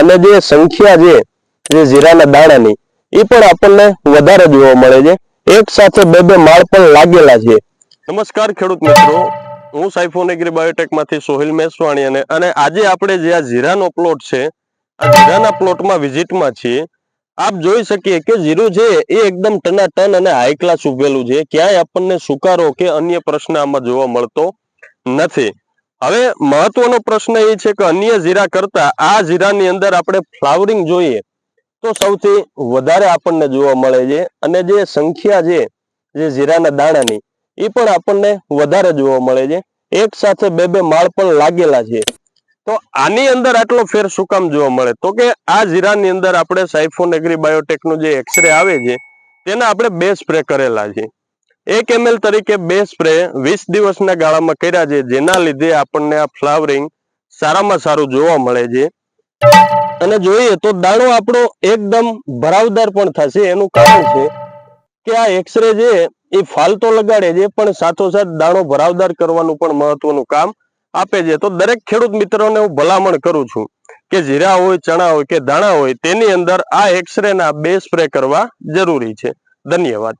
અને જે સંખ્યા જે જીરાના દાણાની એ પણ આપણને વધારે જોવા મળે છે. એક સાથે બે બે માળ પણ લાગેલા છે. નમસ્કાર ખેડૂત મિત્રો. હું સાઇફોન એગ્રી બાયોટેકમાંથી સોહિલ મેસવાણી અને આજે આપણે જે આ જીરાનો પ્લોટ છે, આ જીરાના પ્લોટમાં વિઝિટમાં છીએ. આપ જોઈ શકીએ કે જીરું છે એ એકદમ ટનાટન અને હાઈ ક્લાસ ઉભેલું છે. ક્યાંય આપણને સુકારો કે અન્ય પ્રશ્ન આમાં જોવા મળતો નથી. હવે મહત્વનો પ્રશ્ન એ છે કે અન્ય જીરા કરતા આ જીરાની અંદર આપણે ફ્લાવરિંગ જોઈએ તો સૌથી વધારે આપણને જોવા મળે છે અને જે સંખ્યા છે, જે જીરાના દાણાની, એ પણ આપણને વધારે જોવા મળે છે. એક સાથે બે બે માળ પણ લાગેલા છે. તો આની અંદર આટલો ફેર શું કામ જોવા મળે? તો કે આ જીરાની અંદર આપણે સાઇફોન એગ્રી બાયોટેકનું જે એક્સરે આવે છે, તેના આપણે બે સ્પ્રે કરેલા છે. એક એમએલ તરીકે બે સ્પ્રે વીસ દિવસના ગાળામાં કર્યા છે. જેના લીધે આપણને આ ફ્લાવરિંગ સારામાં સારું જોવા મળે છે. અને જોઈએ તો દાણો આપણો એકદમ ભરાવદાર પણ થશે. એનું કારણ છે કે આ એક્સરે છે એ ફાલતો લગાડે છે, પણ સાથોસાથ દાણો ભરાવદાર કરવાનું પણ મહત્વનું કામ આપે છે. તો દરેક ખેડૂત મિત્રોને હું ભલામણ કરું છું કે જીરા હોય, ચણા હોય કે દાણા હોય, તેની અંદર આ એક્સરે ના બે સ્પ્રે કરવા જરૂરી છે. ધન્યવાદ.